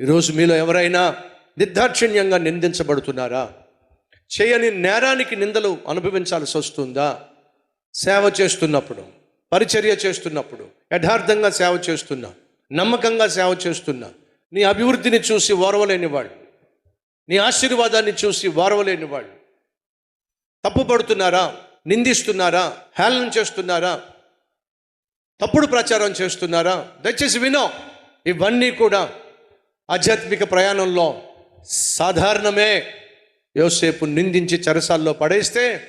ఈరోజు మీలో ఎవరైనా నిర్దాక్షిణ్యంగా నిందించబడుతున్నారా? చేయని నేరానికి నిందలు అనుభవించాల్సి వస్తుందా? సేవ చేస్తున్నప్పుడు పరిచర్య చేస్తున్నప్పుడు యథార్థంగా సేవ చేస్తున్నా నమ్మకంగా సేవ చేస్తున్నా నీ అభివృద్ధిని చూసి ఓర్వలేని వాళ్ళు నీ ఆశీర్వాదాన్ని చూసి ఓర్వలేని వాళ్ళు తప్పుపడుతున్నారా నిందిస్తున్నారా? హేళన చేస్తున్నారా? తప్పుడు ప్రచారం చేస్తున్నారా? దయచేసి వినో. ఇవన్నీ కూడా ఆధ్యాత్మిక ప్రయాణంలో సాధారణమే యోసేపు నిందించి చెరసాల్లో పడేస్తే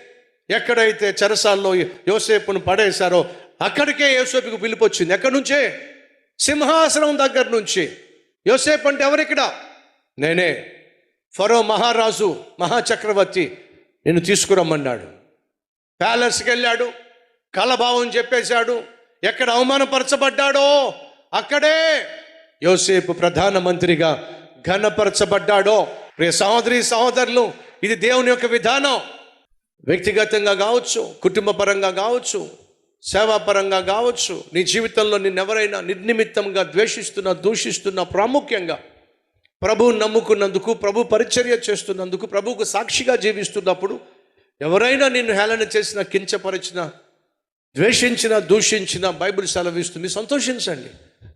ఎక్కడైతే చెరసాల్లో యోసేపును పడేశారో అక్కడికే యోసేపుకు పిలుపు వచ్చింది. ఎక్కడి నుంచే? సింహాసనం దగ్గర నుంచి. యోసేపు అంటే ఎవరిక్కడ? నేనే. ఫరో మహారాజు మహాచక్రవర్తి నేను తీసుకురమ్మన్నాడు. ప్యాలెస్కి వెళ్ళాడు. కలభావం చెప్పేశాడు. ఎక్కడ అవమానపరచబడ్డాడో? అక్కడే. యోసేపు ప్రధానమంత్రిగా ఘనపరచబడ్డాడో. ప్రియ సహోదరి సహోదరులు ఇది దేవుని యొక్క విధానం. వ్యక్తిగతంగా కావచ్చు కుటుంబపరంగా కావచ్చు సేవాపరంగా కావచ్చు నీ జీవితంలో నిన్నెవరైనా నిర్నిమిత్తంగా ద్వేషిస్తున్నా దూషిస్తున్నా ప్రాముఖ్యంగా ప్రభువు నమ్ముకున్నందుకు ప్రభు పరిచర్య చేస్తున్నందుకు ప్రభువుకు సాక్షిగా జీవిస్తున్నప్పుడు ఎవరైనా నిన్ను హేళన చేసిన కించపరిచిన ద్వేషించిన దూషించిన బైబిల్ సెలవిస్తుంది. సంతోషించండి.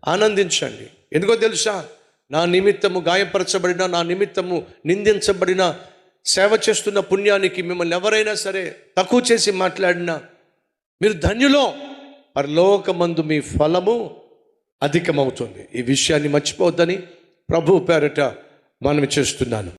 ఆనందించండి. ఎందుకో తెలుసా? నా నిమిత్తము గాయపరచబడిన నా నిమిత్తము నిందించబడిన సేవ చేస్తున్న పుణ్యానికి మిమ్మల్ని ఎవరైనా సరే తక్కువ చేసి మాట్లాడినా మీరు ధన్యులో. పరలోకమందు మీ ఫలము అధికమవుతుంది. ఈ విషయాన్ని మర్చిపోవద్దని ప్రభు పేరట మనం చేస్తున్నాను.